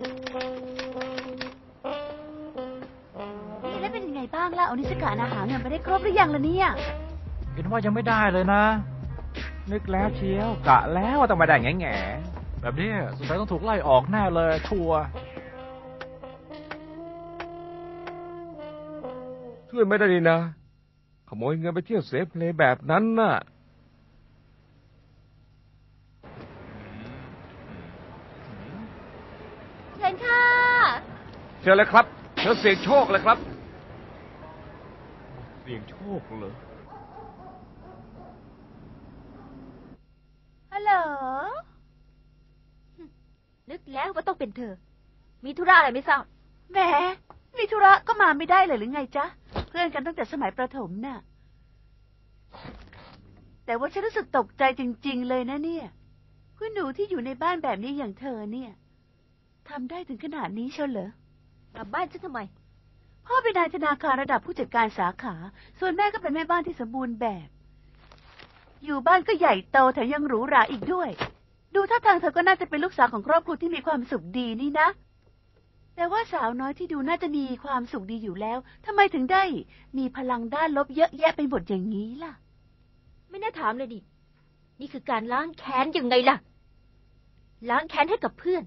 นี่แล้วเป็นยังไงบ้างล่ะโอนิสกะนะหาเงินไปได้ครบหรือยังล่ะเนี่ย เห็นว่ายังไม่ได้เลยนะ นึกแล้วเชียวกะแล้วว่าต้องมาได้แง่แง่ๆแบบนี้สงสัยต้องถูกไล่ออกแน่เลยชัวร์ช่วยไม่ได้นี่นะ ขโมยเงินไปเที่ยวเสเพลแบบนั้นน่ะ เชิญค่ะ เชิญเลยครับเชิญเสี่ยงโชคเลยครับ เสี่ยงโชคเหรอฮัลโหลนึกแล้วว่าต้องเป็นเธอ มีธุระอะไรไม่ทราบแหมมีธุระก็มาไม่ได้เลยหรือไงจ๊ะ เพื่อนกันตั้งแต่สมัยประถมน่ะ แต่ว่าฉันรู้สึกตกใจจริง ๆ เลยนะเนี่ย คุณหนูที่อยู่ในบ้านแบบนี้อย่างเธอเนี่ยทำได้ถึงขนาดนี้เชียวเหรอ กลับบ้านฉันทำไม พ่อเป็นนายธนาคารระดับผู้จัดการสาขา ส่วนแม่ก็เป็นแม่บ้านที่สมบูรณ์แบบ อยู่บ้านก็ใหญ่โตแถมยังหรูหราอีกด้วย ดูท่าทางเธอก็น่าจะเป็นลูกสาวของครอบครัวที่มีความสุขดีนี่นะ แต่ว่าสาวน้อยที่ดูน่าจะมีความสุขดีอยู่แล้วทำไมถึงได้ มีพลังด้านลบเยอะแยะไปหมดอย่างนี้ล่ะ ไม่น่าถามเลยดิ นี่คือการล้างแค้นยังไงล่ะ ล้างแค้นให้กับเพื่อน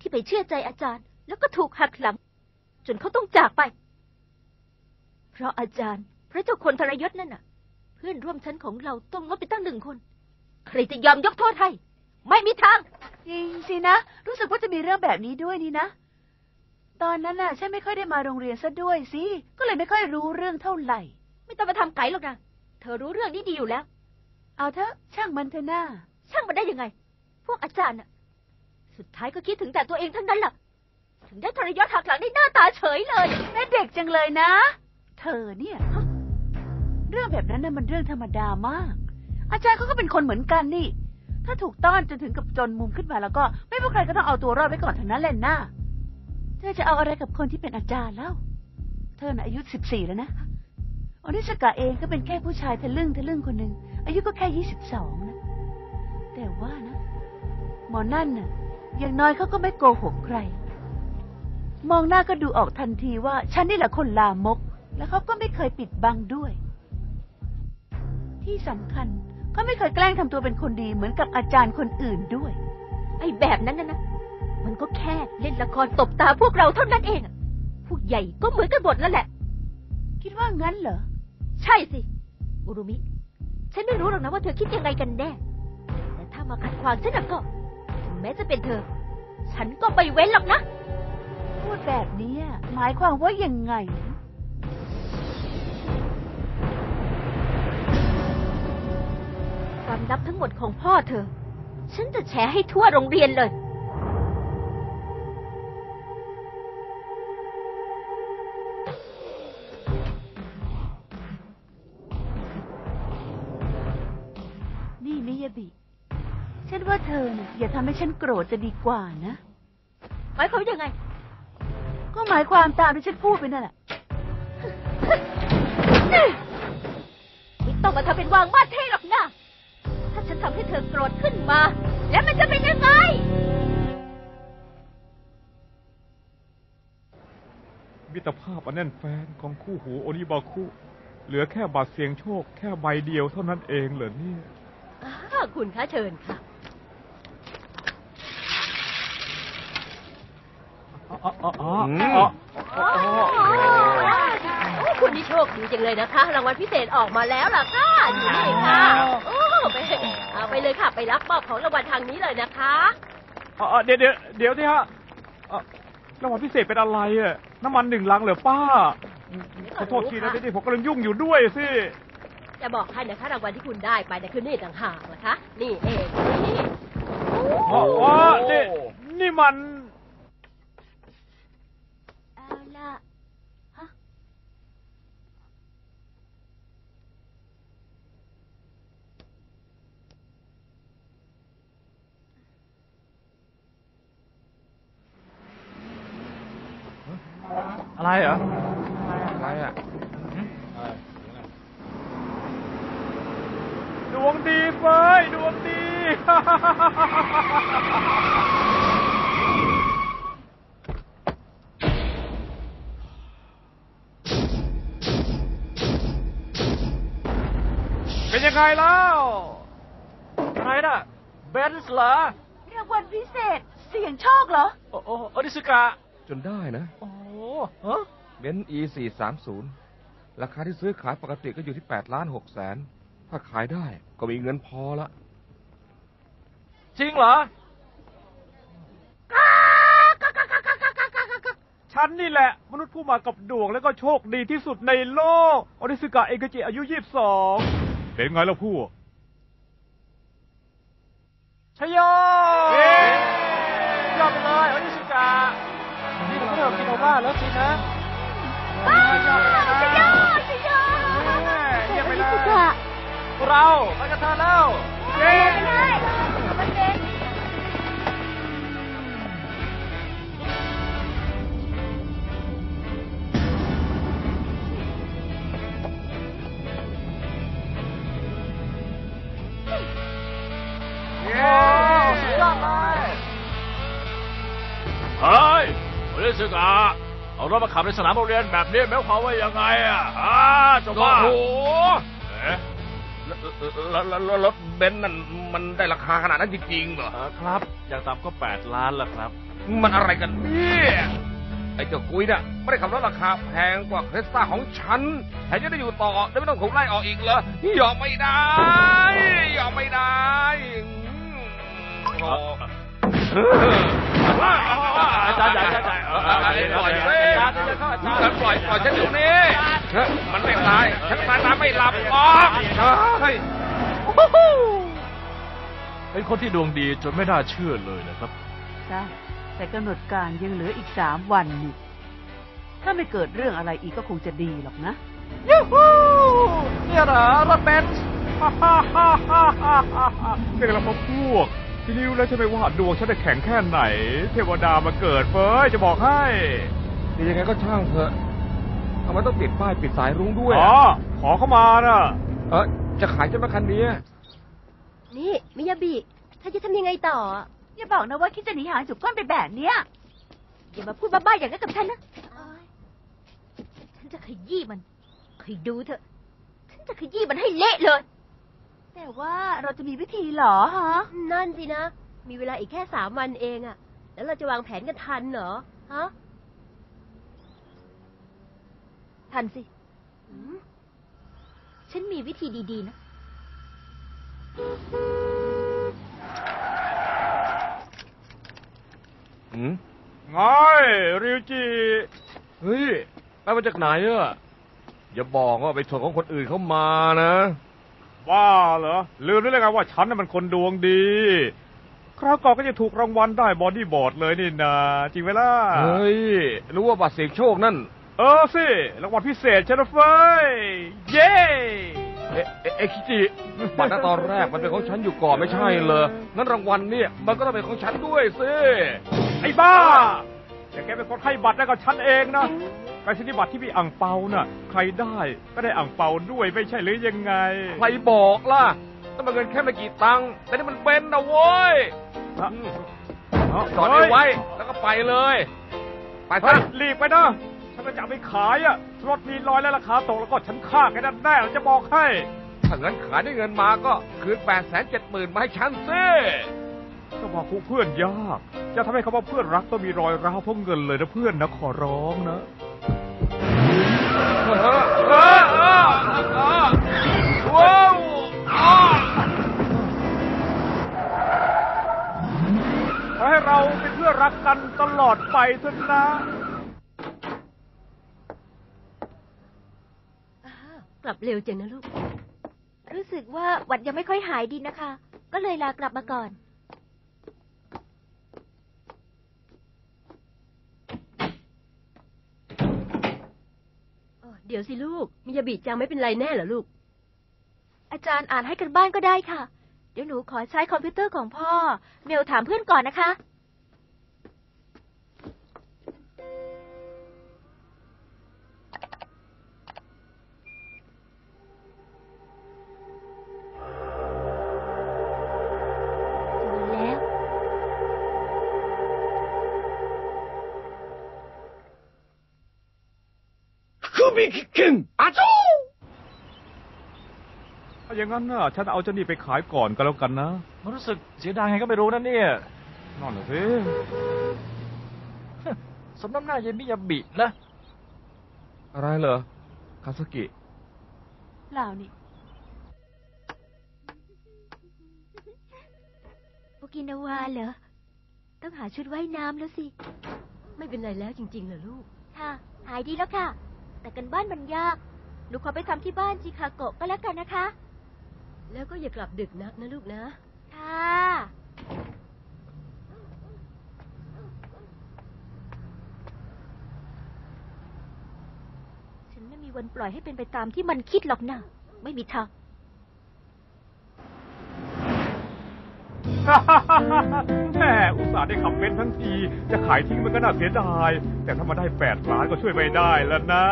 ที่ไปเชื่อใจอาจารย์ แล้วก็ถูกหักหลัง จนเขาต้องจากไป เพราะอาจารย์ พระเจ้าคนทรยศนั่นน่ะ เพื่อนร่วมชั้นของเราต้องลดไปตั้งหนึ่งคน ใครจะยอมยกโทษให้ ไม่มีทาง จริงสินะ รู้สึกว่าจะมีเรื่องแบบนี้ด้วยนี่นะ ตอนนั้นน่ะฉันไม่ค่อยได้มาโรงเรียนซะด้วยสิ ก็เลยไม่ค่อยรู้เรื่องเท่าไหร่ ไม่ต้องมาทำไก่หรอกนะ เธอรู้เรื่องนี้ดีอยู่แล้ว เอาเถอะช่างมันเถอะหน้า ช่างมันได้ยังไง พวกอาจารย์น่ะ สุดท้ายก็คิดถึงแต่ตัวเองทั้งนั้นล่ะ ถึงได้ทรยศหักหลังได้หน้าตาเฉยเลยแม่เด็กจังเลยนะ เธอเนี่ยเรื่องแบบนั้นน่ะมันเรื่องธรรมดามาก อาจารย์เขาก็เป็นคนเหมือนกันนี่ ถ้าถูกต้อนจนถึงกับจนมุมขึ้นมาแล้วก็ ไม่ว่าใครก็ต้องเอาตัวรอดไว้ก่อนทั้งนั้นแหละนะเธอจะเอาอะไรกับคนที่เป็นอาจารย์แล้ว เธอน่ะอายุสิบสี่แล้วนะอนิสกะเองก็เป็นแค่ผู้ชายทะลึ่งทะลึ่งคนหนึ่งอายุก็แค่ยี่สิบสองนะ แต่ว่านะ หมอนั่นน่ะอย่างน้อยเขาก็ไม่โกหกใคร มองหน้าก็ดูออกทันทีว่าฉันนี่แหละคนลามก แล้วเขาก็ไม่เคยปิดบังด้วย ที่สำคัญเขาไม่เคยแกล้งทำตัวเป็นคนดีเหมือนกับอาจารย์คนอื่นด้วย ไอ้แบบนั้นนะนะ มันก็แค่เล่นละครตบตาพวกเราเท่านั้นเองอะผู้ใหญ่ก็เหมือนกันหมดแล้วแหละ คิดว่างั้นเหรอ ใช่สิ อุรุมิ ฉันไม่รู้หรอกนะว่าเธอคิดยังไงกันแน่ แต่ถ้ามาขัดขวางฉันน่ะก็ ถึงแม้จะเป็นเธอ ฉันก็ไม่เว้นหรอกนะพูด แบบนี้หมายความว่ายังไง ความลับทั้งหมดของพ่อเธอ ฉันจะแฉให้ทั่วโรงเรียนเลย นี่มิยาบิ ฉันว่าเธอน่ะอย่าทำให้ฉันโกรธจะดีกว่านะ หมายความว่ายังไง ก็หมายความตามที่ฉันพูดไปนั่นแหละไม่ต้องมาทำเป็นวางมาดเท่หรอกนะถ้าฉันทำให้เธอโกรธขึ้นมา แล้วมันจะเป็นยังไง มิตรภาพอันแน่นแฟนของคู่หูโอนิบาคุ เหลือแค่บัตรเสี่ยงโชค แค่ใบเดียวเท่านั้นเองเหรอเนี่ยอ่าคุณคะเชิญค่ะ อ๋ออ๋ออ๋ออ๋อโอ้คุณนี่โชคดีจังเลยนะคะ รางวัลพิเศษออกมาแล้วล่ะค่ะนี่ค่ะโอ้ไปเอาไปเลยค่ะ ไปรับมอบของรางวัลทางนี้เลยนะคะอ๋อเดี๋ยวเดี๋ยวเดี๋ยวที่ฮะรางวัลพิเศษเป็นอะไรอะน้ำมันหนึ่งลังเหรอป้าขอโทษทีนะเดี๋ยวนี้ผมกำลังยุ่งอยู่ด้วยสิจะบอกให้นะคะรางวัลที่คุณได้ไปนี่คือนี่ต่างหากนะคะ นี่เองนี่อ๋ออ๋อนี่นี่มัน เอาล่ะ ฮะ อะไรเหรอ อะไรอะ ดวงดีเฟยดวงดี ยังไงแล้วอะไรน่ะเบนส์เหรอรางวัลพิเศษเสี่ยงโชคเหรอ โอ้โอ้อนิสกะจนได้นะ โอ้ฮะเบนซ์ E 4 3 0ราคาที่ซื้อขายปกติก็อยู่ที่8ล้าน6แสน ถ้าขายได้ก็มีเงินพอละ จริงเหรอ ฉันนี่แหละ มนุษย์ผู้มากับดวงแล้วก็โชคดีที่สุดในโลก อนิสกะเอกจิอายุ 22 เป็นไงล่ะผู้ชโยเย้ยอดไปเลยอนิสกะนี่เราก็เริ่มกินโอบ้าแล้วสินะบ้าชยโยชยโยเยี่ยมไปเลยพวกเราไปกันเถอะแล้วเย้ไปเลย ยโอนิสกะเอารถมาขับในสนามโรงเรียนแบบนี้หมายความว่ายังไงอะอ่าเจ้าโอ้บ้าโหเอ๊ะแล้วแล้วแล้วรถเบนซ์นั่นมันได้ราคาขนาดนั้นจริงๆเหรอเอ่อครับ อย่างต่ำก็แปดล้านแล้วครับ มันอะไรกันเนี่ยไอ้เจ้ากุยน่ะไม่ได้ขับรถราคาแพงกว่าเครสตาของฉันแถมยังได้อยู่ต่อแล้วไม่ต้องถูกไล่ออกอีกเหรอยอมไม่ได้ยอมไม่ได้ อืมโอ้อาจารย์ใหญ่อาจารย์ใหญ่ออเออเออปล่อยเว้ยฉันปล่อยปล่อยฉันอยู่นี่มันไม่ตายฉันตายน้ำไม่หลับออกเฮ้ยเป็นคนที่ดวงดีจนไม่น่าเชื่อเลยนะครับ ใช่ แต่กำหนดการยังเหลืออีกสามวันนี่ถ้าไม่เกิดเรื่องอะไรอีกก็คงจะดีหรอกนะยูฮูเนี่ยเหรอรถเบนซ์ฮ่าฮ่าฮ่าฮ่าฮ่าฮ่านี่กันแล้วพวก ที่นิ้วแล้วใช่ไหมว่าดวงฉันจะแข็งแค่ไหน เทวดามาเกิดเฟ้ยจะบอกให้คือยังไงก็ช่างเถอะทำไมต้องติดป้ายปิดสายรุ้งด้วยอ๋ออะขอเข้ามาน่ะ เออจะขายจะมาคันนี้นี่มิยาบิถ้าจะทำยังไงต่อ อย่าบอกนะว่าคิดจะหนีหางจุกก้อนไปแบบเนี้ยอย่ามาพูดบ้าๆอย่างนั้นกับฉันนะฉันจะขยี้มันคอยดูเถอะ ฉันจะขยี้มันให้เละเลย แต่ว่าเราจะมีวิธีเหรอฮะ นั่นสินะ มีเวลาอีกแค่สามวันเองอะแล้วเราจะวางแผนกันทันเหรอ ฮะ ทันสิอืมฉันมีวิธีดีๆนะอืมไงริวจิเฮ้ยไปมาจากไหนอะอย่าบอกว่าไปชนของคนอื่นเข้ามานะ บ้าเหรอ ลืมได้เลยไงว่าฉันน่ะมันคนดวงดี คราวก่อนก็จะถูกรางวัลได้บอดี้บอร์ดเลยนี่นาจริงไหมล่ะ เฮ้ย รู้ว่าบัตรเสียงโชคนั่น เออสิ รางวัลพิเศษชนะเฟยเย้เอ๊ะเอ๊ะเอ๊ะคิจิบัตรนั้นตอนแรกมันเป็นของฉันอยู่ก่อนไม่ใช่เลยงั้นรางวัลเนี่ยมันก็ต้องเป็นของฉันด้วยสิ ไอ้บ้า แต่แกเป็นคนให้บัตรได้กับฉันเองนะ ไปสินิบัตรที่มีอ่างเปาน่ะ ใครได้ก็ได้อ่างเปาด้วยไม่ใช่หรือยังไงใครบอกล่ะนั่นมันเงินแค่ไม่กี่ตังค์แต่นี่มันเป็นนะโว้ยฮะอืมเาจอดเอาไว้ แล้วก็ไปเลย ไปเฮ้ซะยรีบไปนะฉันจะเอาไปขายอะรถมีรอยและราคาตกแล้วก็ฉันฆ่าแกแน่ๆเราจะบอกให้ ถ้าเงินขายได้เงินมาก็คืนแปดแสนเจ็ดหมื่นมาให้ฉันสิก็บอกคู่เพื่อนยาก จะทำให้คำว่าเพื่อนรักต้องมีรอยร้าวเพราะเงินเลยนะเพื่อนนะขอร้องนะ ขอให้เราเป็นเพื่อนรักกันตลอดไปเถอะนะกลับเร็วจังนะลูก รู้สึกว่าหวัดยังไม่ค่อยหายดีนะคะ ก็เลยลากลับมาก่อน เดี๋ยวสิลูก มิยาบิจังไม่เป็นไรแน่เหรอลูก อาจารย์อ่านให้กันบ้านก็ได้ค่ะ เดี๋ยวหนูขอใช้คอมพิวเตอร์ของพ่อ เมลถามเพื่อนก่อนนะคะ อมีคิกเก่งอาจูถ้าอย่างนั้นน่ะฉันเอาเจ้านี่ไปขายก่อนก็แล้วกันนะ มันรู้สึกเสียดายไงก็ไม่รู้นะเนี่ยนั่นน่ะสิสมน้ำหน้าเยมิยาบินะ อะไรเหรอคาสกิ เปล่านี่โอกินาวาเหรอ ต้องหาชุดว่ายน้ำแล้วสิ ไม่เป็นไรแล้วจริงๆเหรอลูก ค่ะ หายดีแล้วค่ะ แต่กันบ้านมันยาก หนูขอไปทำที่บ้านชิคาโกะก็แล้วกันนะคะ แล้วก็อย่ากลับดึกนักนะลูกนะ ค่ะ ฉันไม่มีวันปล่อยให้เป็นไปตามที่มันคิดหรอกนะ ไม่มีทาง แม่อุตส่าห์ได้ขับเบนซ์ทั้งที จะขายทิ้งมันก็น่าเสียดาย แต่ถ้ามาได้แปดล้านก็ช่วยไม่ได้แล้วนะ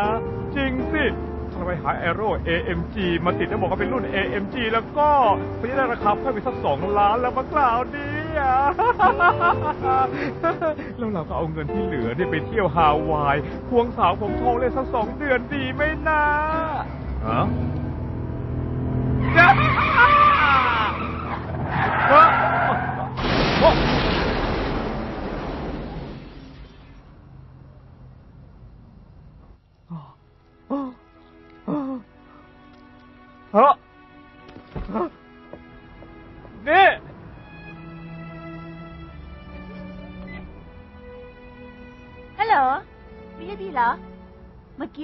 จริงสิถ้า เราไปหาแอโร่ AMG มาติดแล้วบอกว่าเป็นรุ่น AMG แล้วก็มันจะได้ราคาเพิ่มไปสักสองล้านแล้วมากล่าวนี้อะ แล้วเราก็เอาเงินที่เหลือเนี่ยไปเที่ยวฮาวาย ควงสาวผมทองเลยสักสองเดือนดีไหมนะฮะ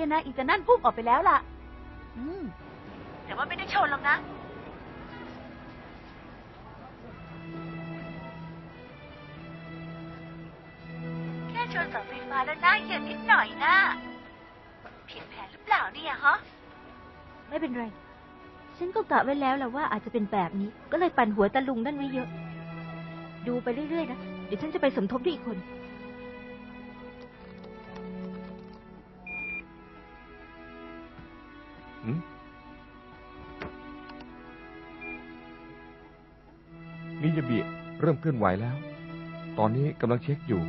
เมื่อกี้นะอีตานั่นพุ่งออกไปแล้วล่ะ อืม แต่ว่าไม่ได้ชนหรอกนะ แค่ชนเสาไฟฟ้าแล้วหน้าเย็นนิดหน่อยนะผิดแผนหรือเปล่าเนี่ยฮะ ไม่เป็นไร ฉันก็กะไว้แล้วแหละว่าอาจจะเป็นแบบนี้ ก็เลยปั่นหัวตะลุงนั่นไว้เยอะ ดูไปเรื่อยๆนะ เดี๋ยวฉันจะไปสมทบด้วยอีกคน มิยาบิเริ่มเคลื่อนไหวแล้ว ตอนนี้กำลังเช็คอยู่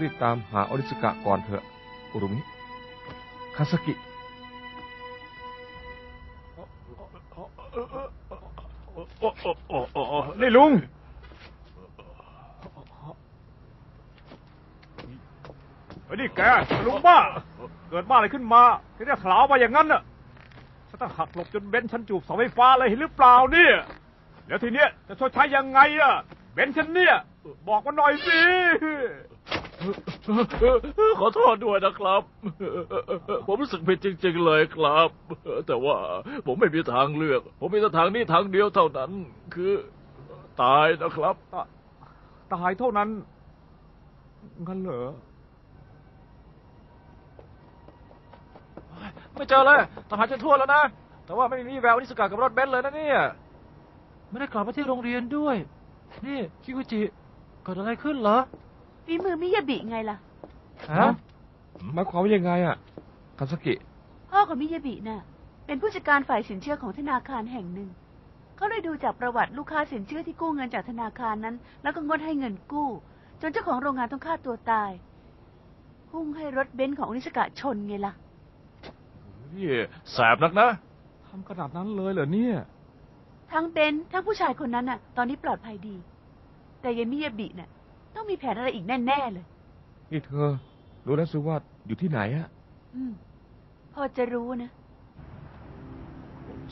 รีบตามหาอริสกะก่อนเถอะ อุรุมิ คาสกิออนี่ลุงเฮ้นี่แกลุงบ้า เกิดบ้าอะไรขึ้นมาแกจะถลาวมาอย่างนั้นน่ะ ต้องหักหลบจนเบนซ์ฉันจูบเสาไฟฟ้าเลยเห็นหรือเปล่าเนี่ย แล้วทีเนี้ยจะชดใช้ยังไงล่ะเบนซ์ฉันเนี่ย บอกมาหน่อยสิขอโทษด้วยนะครับ ผมรู้สึกผิดจริง ๆ เลยครับ แต่ว่าผมไม่มีทางเลือก ผมมีแต่ทางนี้ทางเดียวเท่านั้น คือ ตายนะครับ ตายเท่านั้นงั้นเหรอ ไม่เจอเลยต้องหาจนทั่วแล้วนะ แต่ว่าไม่มีแววนิสกากับรถเบนซ์เลยนะเนี่ย ไม่ได้กลับมาที่โรงเรียนด้วย นี่คิกุจิเกิดอะไรขึ้นเหรอฝีมือมิยาบิไงล่ะฮะหมายความว่ายังไงอะคาสกิพ่อของมิยาบิน่ะ เป็นผู้จัดการฝ่ายสินเชื่อของธนาคารแห่งหนึ่ง เขาเลยดูจากประวัติลูกค้าสินเชื่อที่กู้เงินจากธนาคารนั้น แล้วก็งดให้เงินกู้ จนเจ้าของโรงงานต้องฆ่าตัวตาย พุ่งให้รถเบนซ์ของอนิสกะชนไงล่ะ นี่แสบนักนะ ทำขนาดนั้นเลยเหรอเนี่ย ทั้งเบนซ์ทั้งผู้ชายคนนั้นน่ะ ตอนนี้ปลอดภัยดี แต่ยายมิยาบิน่ะ ต้องมีแผนอะไรอีกแน่ๆเลย นี่เธอ รู้แล้วสิว่าอยู่ที่ไหนอะอืม พอจะรู้นะ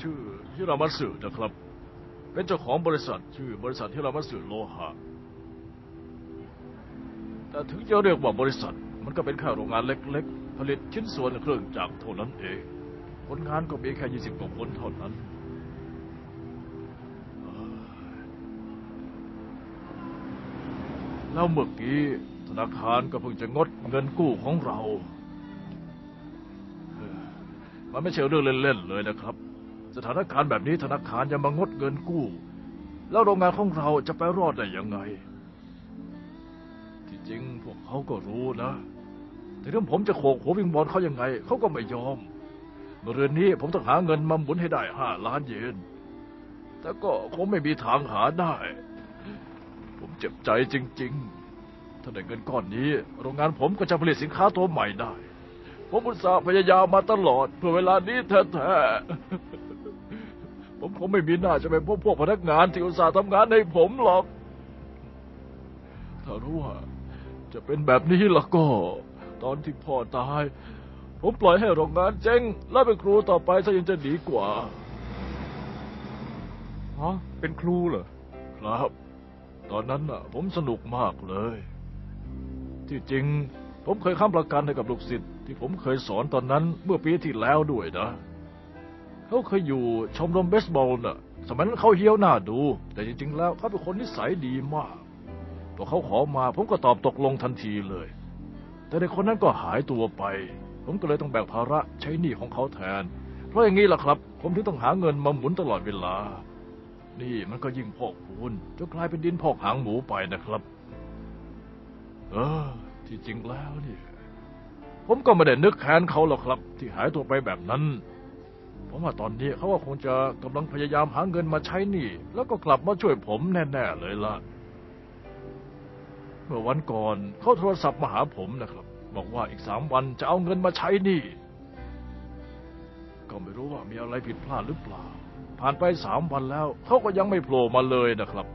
ชื่อฮิรามัตสึนะครับ เป็นเจ้าของบริษัทชื่อบริษัทฮิรามัตสึโลหะ แต่ถึงจะเรียกว่าบริษัท มันก็เป็นแค่โรงงานเล็กๆ ผลิตชิ้นส่วนเครื่องจักรเท่านั้นเอง คนงานก็มีแค่ยี่สิบกว่าคนเท่านั้นแล้วเมื่อกี้ธนาคารก็เพิ่งจะงดเงินกู้ของเรา มันไม่ใช่เรื่องเล่นๆเลยนะครับ สถานการณ์แบบนี้ธนาคารยังมางดเงินกู้ แล้วโรงงานของเราจะไปรอดได้ยังไง ที่จริงพวกเขาก็รู้นะ แต่เรื่องผมจะโขกหัววิงบอลเขายังไง เขาก็ไม่ยอมเมื่อเรือนนี้ผมต้องหาเงินมาหมุนให้ได้ห้าล้านเยน แต่ก็คงไม่มีทางหาได้ ผมเจ็บใจจริง ๆ ถ้าได้เงินก้อนนี้ โรงงานผมก็จะผลิตสินค้าตัวใหม่ได้ ผมอุตส่าห์พยายามมาตลอด เพื่อเวลานี้แท้ๆ ผมคงไม่มีหน้าจะเป็นพวกพวกพนักงานที่อุตส่าห์ทำงานให้ผมหรอก ถ้ารู้ว่าจะเป็นแบบนี้แล้วก็ ตอนที่พ่อตาย ผมปล่อยให้โรงงานเจ๊งแล้วเป็นครูต่อไปซะยังจะดีกว่า ฮะเป็นครูเหรอ ครับ ตอนนั้นน่ะ ผมสนุกมากเลย ที่จริง ผมเคยค้ำประกันให้กับลูกศิษย์ที่ผมเคยสอนตอนนั้นเมื่อปีที่แล้วด้วยนะ เขาเคยอยู่ชมรมเบสบอลน่ะ สมัยนั้นเขาเฮี้ยวหน้าดู แต่จริงๆแล้วเขาเป็นคนนิสัยดีมากพอเขาขอมาผมก็ตอบตกลงทันทีเลย แต่เด็กคนนั้นก็หายตัวไป ผมก็เลยต้องแบกภาระใช้หนี้ของเขาแทน เพราะอย่างนี้ล่ะครับ ผมถึงต้องหาเงินมาหมุนตลอดเวลา นี่มันก็ยิ่งพอกพูนจนกลายเป็นดินพอกหางหมูไปนะครับ เออ ที่จริงแล้วเนี่ยผมก็ไม่ได้นึกแค้นเขาหรอกครับ ที่หายตัวไปแบบนั้นผมว่าตอนนี้เขาก็คงจะกำลังพยายามหาเงินมาใช้หนี้แล้วก็กลับมาช่วยผมแน่ๆเลยล่ะ เมื่อวันก่อนเขาโทรศัพท์มาหาผมนะครับ บอกว่าอีกสามวันจะเอาเงินมาใช้หนี้ก็ไม่รู้ว่ามีอะไรผิดพลาดหรือเปล่า ผ่านไปสามวันแล้วเขาก็ยังไม่โผล่มาเลยนะครับ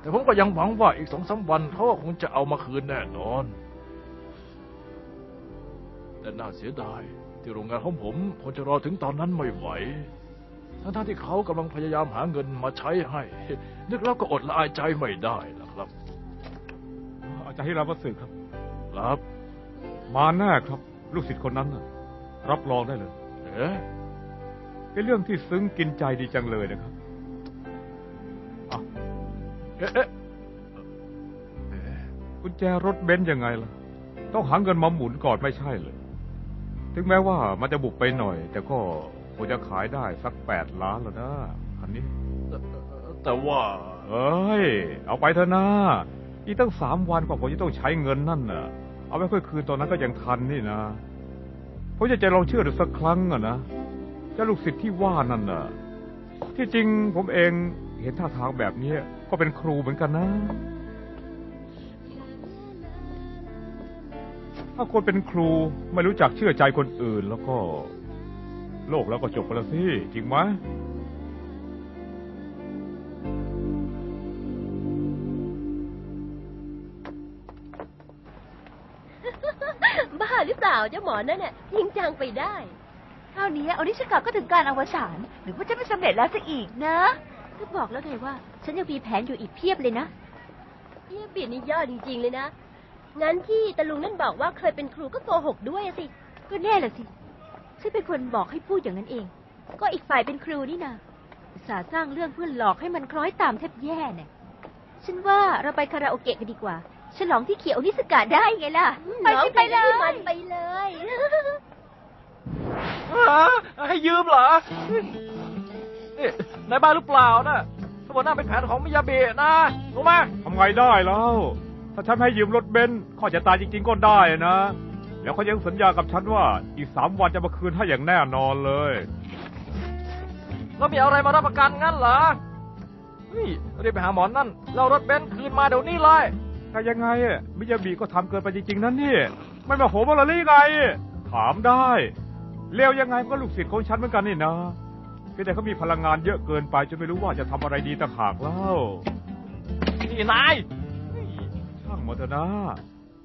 แต่ผมก็ยังหวังว่าอีกสองสามวันเขาก็คงจะเอามาคืนแน่นอน แต่น่าเสียดาย ที่โรงงานของผมคงจะรอถึงตอนนั้นไม่ไหวทั้งที่เขากำลังพยายามหาเงินมาใช้ให้ นึกแล้วก็อดละอายใจไม่ได้นะครับ จารย์ฮิรามัสึครับ ครับ มาแน่ครับ ลูกศิษย์คนนั้นน่ะ รับรองได้เลยเอ๊ะเป็นเรื่องที่ซึ้งกินใจดีจังเลยนะครับเอ๊ะเอ๊ะเอ๊ะกุญแจรถเบนซ์ยังไงล่ะ ต้องหาเงินมาหมุนก่อนไม่ใช่เลย ถึงแม้ว่ามันจะบุกไปหน่อย แต่ก็คงจะขายได้สักแปดล้านแล้วนะคันนี้ แต่แต่ว่า เอ้ย เอาไปเถอะนะ อีกตั้งสามวันกว่าผมจะต้องใช้เงินนั่นน่ะ เอาไว้ค่อยคืนตอนนั้นก็ยังทันนี่นะผมจะจะลองเชื่อดูสักครั้งอะนะเจ้าลูกศิษย์ที่ว่านั่นน่ะ ที่จริงผมเองเห็นท่าทางแบบนี้ก็เป็นครูเหมือนกันนะ ถ้าคนเป็นครูไม่รู้จักเชื่อใจคนอื่นแล้วก็ โลกแล้วก็จบไปแล้วสิจริงไหมาหรือเปล่าเจ้าหมอนั่นน่ะยิงจังไปได้เท่านี้โอนิชกะก็ถึงการอวสานหรือว่าจะไม่สำเร็จแล้วซะอีกนะก็บอกแล้วไงว่า ฉันยังมีแผนอยู่อีกเพียบเลยนะเยี่ยบิดนี่ยอดจริง ๆ เลยนะงั้นที่ตะลุงนั่นบอกว่าเคยเป็นครูก็โกหกด้วยอะสิก็แน่ละสิฉันเป็นคนบอกให้พูดอย่างนั้นเอง ก็อีกฝ่ายเป็นครูนี่นาอุตสาห์สร้างเรื่องเพื่อหลอกให้มันคล้อยตามแทบแย่เนี่ยฉันว่าเราไปคาราโอเกะกันดีกว่า ฉลองที่เขียวนิสกะได้ไงล่ะ ไปสิไปเลยมันไปเลยให้ยืมเหรอนี่นายบ้าหรือเปล่านะทั้งหมดน่าเป็นแผนของมิยาเบะนะรู้ไหมทำไงได้แล้ว ถ้าฉันให้ยืมรถเบนซ์ข้อจะตายจริง ๆ ก็ได้นะ แล้วเขายังสัญญากับฉันว่า อีกสามวันจะมาคืนให้อย่างแน่นอนเลยแล้วมีอะไรมารับประกันงั้นเหรอนี่รีบไปหาหมอนั่นเรารถเบนซ์คืนมาเดี๋ยวนี้เลย แต่ยังไงอะมิยาบิก็ทำเกินไปจริงๆนั่นนี่ไม่มาโหมาละลี่ไง ถามได้เลวยังไงมันก็ลูกศิษย์ของฉันเหมือนกันนี่นะเพียงแต่เขามีพลังงานเยอะเกินไปจนไม่รู้ว่าจะทำอะไรดีต่างหากเล่านี่นายช่างมาเถอะนะ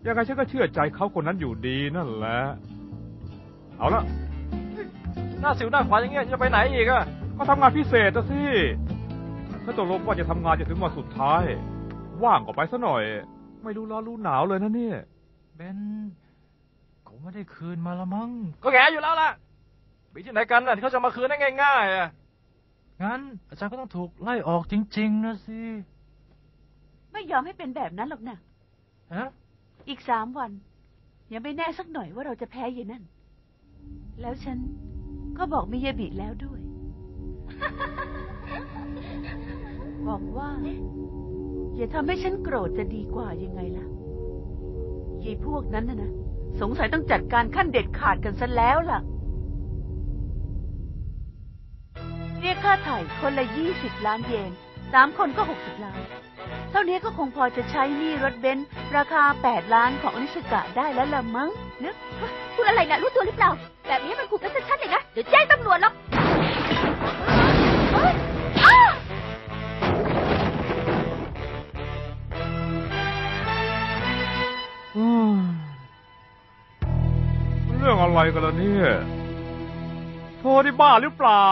ยังไงฉันก็เชื่อใจเขาคนนั้นอยู่ดีนั่นแหละ เอาละหน้าสิวหน้าขวานอย่างเงี้ยจะไปไหนอีกอะ ก็ทำงานพิเศษนะสิเขาตกลงว่าจะทำงานจนถึงวันสุดท้าย ว่างก็ไปซะหน่อย ไม่รู้ร้อนรู้หนาวเลยนะเนี่ยเบนคงไม่ได้คืนมาละมั้ง ก็แง่อยู่แล้วล่ะมีที่ไหนกันน่ะที่เขาจะมาคืนได้ง่ายๆอะงั้นอาจารย์ก็ต้องถูกไล่ออกจริง ๆ นะสิ ไม่ยอมให้เป็นแบบนั้นหรอกนะฮะ อีกสามวัน ยังไม่แน่สักหน่อยว่าเราจะแพ้ยีนั่น แล้วฉันก็บอกมิยาบิแล้วด้วย บอกว่า อย่าทำให้ฉันโกรธจะดีกว่ายังไงล่ะยีพวกนั้นนะนะสงสัยต้องจัดการขั้นเด็ดขาดกันซะแล้วล่ะ เรียกค่าถ่ายคนละยี่สิบล้านเยนสามคนก็หกสิบล้าน เท่านี้ก็คงพอจะใช้หนี้รถเบนซ์ราคาแปดล้านของอนิสกะได้แล้วละมั้งเนะพูดอะไรนะรู้ตัวหรือเปล่า แบบนี้มันขู่กันชัดๆเลยนะ เดี๋ยวแจ้งตำรวจหรอก อะไรกันล่ะเนี่ยโทรที่บ้าหรือเปล่า